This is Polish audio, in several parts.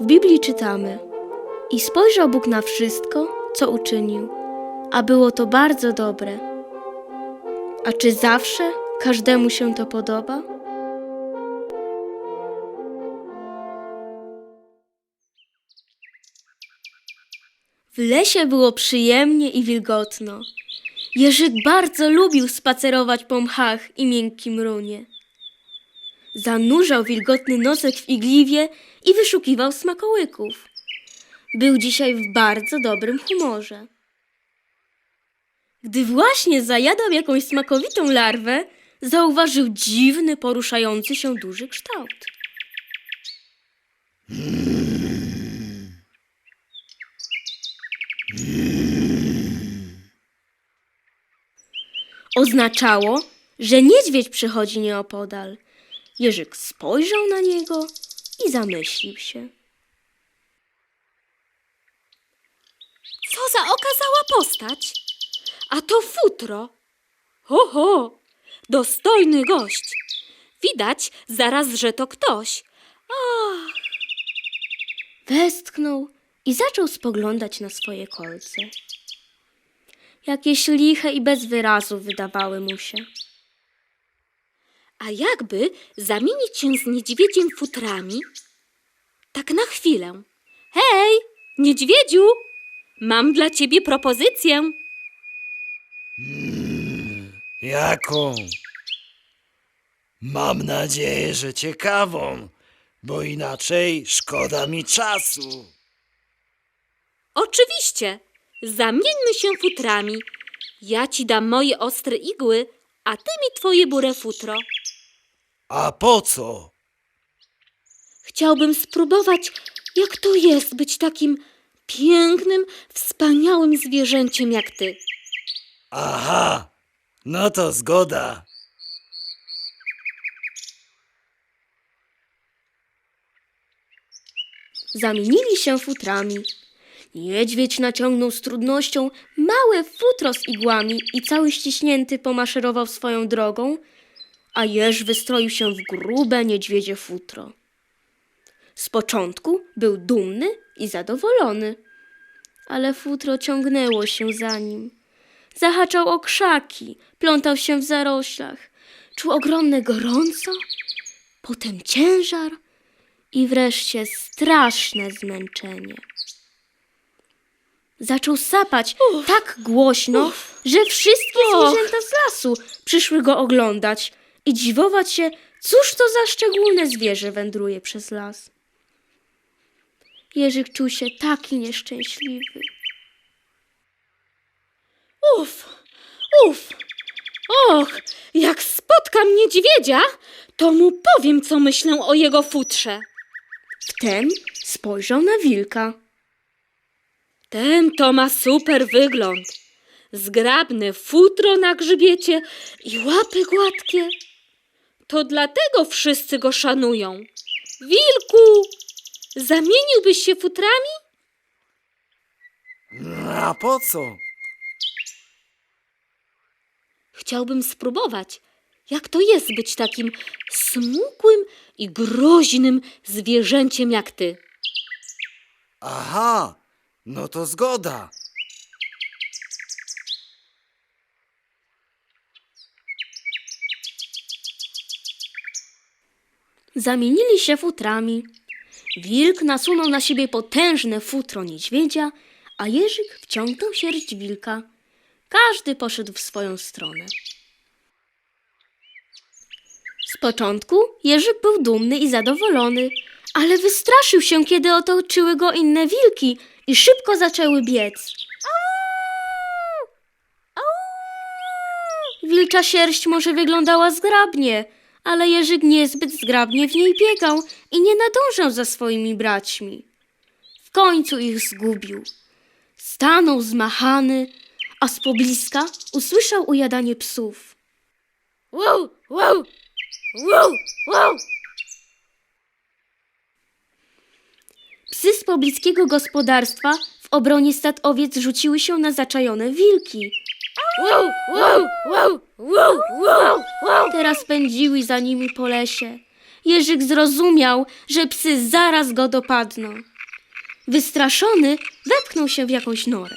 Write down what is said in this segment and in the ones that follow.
W Biblii czytamy: I spojrzał Bóg na wszystko, co uczynił, a było to bardzo dobre. A czy zawsze każdemu się to podoba? W lesie było przyjemnie i wilgotno. Jerzyk bardzo lubił spacerować po mchach i miękkim runie. Zanurzał wilgotny nosek w igliwie i wyszukiwał smakołyków. Był dzisiaj w bardzo dobrym humorze. Gdy właśnie zajadał jakąś smakowitą larwę, zauważył dziwny, poruszający się duży kształt. Oznaczało, że niedźwiedź przychodzi nieopodal. Jerzyk spojrzał na niego i zamyślił się. Co za okazała postać? A to futro. Ho, ho, dostojny gość. Widać zaraz, że to ktoś. Ach, Westchnął i zaczął spoglądać na swoje kolce. Jakieś liche i bez wyrazu wydawały mu się. A jakby zamienić się z niedźwiedziem futrami? Tak na chwilę. Hej, niedźwiedziu, mam dla ciebie propozycję. Jaką? Mam nadzieję, że ciekawą, bo inaczej szkoda mi czasu. Oczywiście, zamieńmy się futrami. Ja ci dam moje ostre igły, a ty mi twoje burę futro. A po co? Chciałbym spróbować, jak to jest być takim pięknym, wspaniałym zwierzęciem jak ty. Aha, no to zgoda. Zamienili się futrami. Niedźwiedź naciągnął z trudnością małe futro z igłami i cały ściśnięty pomaszerował swoją drogą, a jeż wystroił się w grube niedźwiedzie futro. Z początku był dumny i zadowolony, ale futro ciągnęło się za nim. Zahaczał o krzaki, plątał się w zaroślach, czuł ogromne gorąco, potem ciężar i wreszcie straszne zmęczenie. Zaczął sapać tak głośno, że wszystkie zwierzęta z lasu przyszły go oglądać i dziwować się, cóż to za szczególne zwierzę wędruje przez las. Jerzyk czuł się taki nieszczęśliwy. Uf, uf. Och, jak spotkam niedźwiedzia, to mu powiem, co myślę o jego futrze. Wtem spojrzał na wilka. Ten to ma super wygląd. Zgrabne futro na grzbiecie i łapy gładkie. To dlatego wszyscy go szanują. Wilku, zamieniłbyś się futrami? A po co? Chciałbym spróbować, jak to jest być takim smukłym i groźnym zwierzęciem jak ty. Aha, no to zgoda. Zamienili się futrami. Wilk nasunął na siebie potężne futro niedźwiedzia, a Jerzyk wciągnął sierść wilka. Każdy poszedł w swoją stronę. Z początku Jerzyk był dumny i zadowolony, ale wystraszył się, kiedy otoczyły go inne wilki i szybko zaczęły biec. Wilcza sierść może wyglądała zgrabnie, ale Jerzyk niezbyt zgrabnie w niej biegał i nie nadążał za swoimi braćmi. W końcu ich zgubił. Stanął zmachany, a z pobliska usłyszał ujadanie psów. Wow, wow, wow, wow. Psy z pobliskiego gospodarstwa w obronie stad owiec rzuciły się na zaczajone wilki. Teraz pędziły za nimi po lesie. Jerzyk zrozumiał, że psy zaraz go dopadną. Wystraszony wepchnął się w jakąś norę.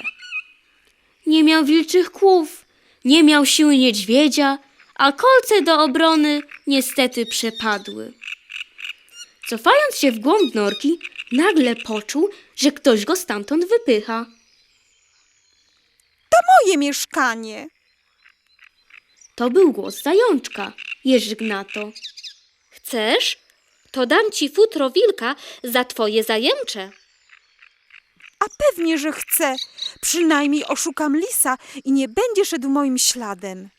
Nie miał wilczych kłów, nie miał siły niedźwiedzia, a kolce do obrony niestety przepadły. Cofając się w głąb norki, nagle poczuł, że ktoś go stamtąd wypycha. Moje mieszkanie. To był głos zajączka. Jerzyk na to. Chcesz? To dam ci futro wilka za twoje zajęcze. A pewnie, że chcę. Przynajmniej oszukam lisa i nie będzie szedł moim śladem.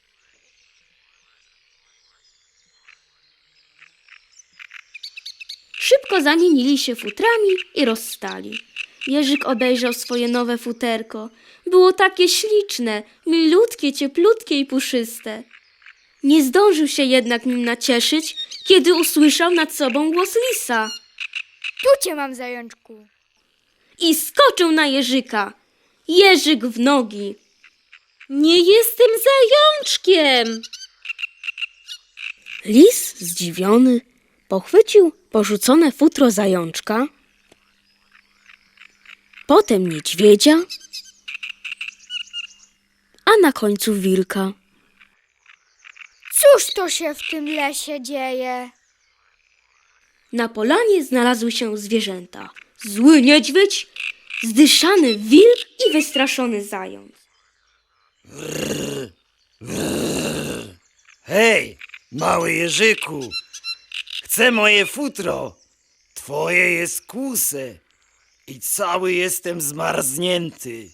Szybko zamienili się futrami i rozstali. Jerzyk obejrzał swoje nowe futerko. Było takie śliczne, milutkie, cieplutkie i puszyste. Nie zdążył się jednak nim nacieszyć, kiedy usłyszał nad sobą głos lisa Tu cię mam, zajączku. i skoczył na Jerzyka. Jerzyk w nogi. Nie jestem zajączkiem. Lis, zdziwiony, pochwycił porzucone futro zajączka, potem niedźwiedzia, a na końcu wilka. Cóż to się w tym lesie dzieje? Na polanie znalazły się zwierzęta. Zły niedźwiedź, zdyszany wilk i wystraszony zając. Hej, mały Jerzyku, chcę moje futro. Twoje jest kłuse i cały jestem zmarznięty.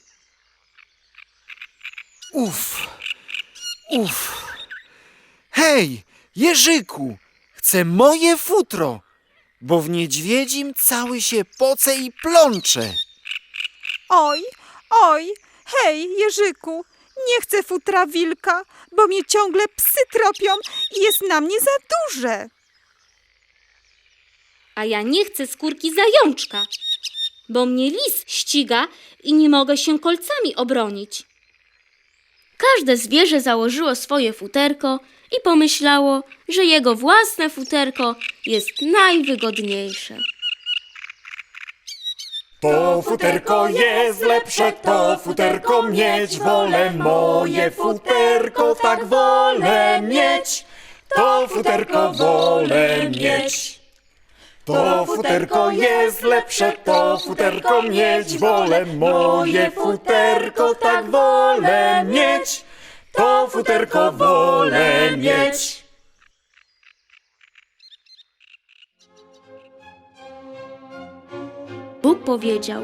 Uf, uf. Hej, Jerzyku, chcę moje futro, bo w niedźwiedzim cały się poce i plącze. Oj, oj, hej, Jerzyku, nie chcę futra wilka, bo mnie ciągle psy tropią i jest na mnie za duże. A ja nie chcę skórki zajączka, bo mnie lis ściga i nie mogę się kolcami obronić. Każde zwierzę założyło swoje futerko i pomyślało, że jego własne futerko jest najwygodniejsze. To futerko jest lepsze, to futerko mieć wolę, moje futerko tak wolę mieć, to futerko wolę mieć. To futerko jest lepsze, to futerko mieć wolę, moje futerko tak wolę mieć, to futerko wolę mieć. Bóg powiedział: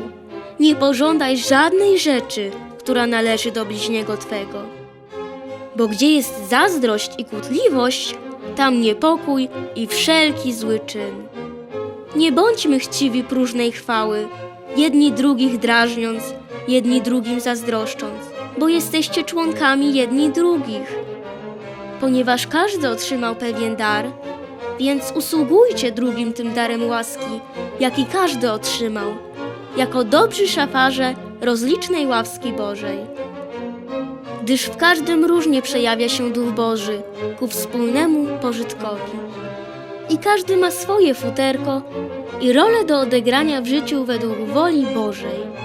Nie pożądaj żadnej rzeczy, która należy do bliźniego twego. Bo gdzie jest zazdrość i kłótliwość, tam niepokój i wszelki zły czyn. Nie bądźmy chciwi próżnej chwały, jedni drugich drażniąc, jedni drugim zazdroszcząc, bo jesteście członkami jedni drugich. Ponieważ każdy otrzymał pewien dar, więc usługujcie drugim tym darem łaski, jaki każdy otrzymał, jako dobrzy szafarze rozlicznej łaski Bożej. Gdyż w każdym różnie przejawia się Duch Boży ku wspólnemu pożytkowi. I każdy ma swoje futerko i rolę do odegrania w życiu według woli Bożej.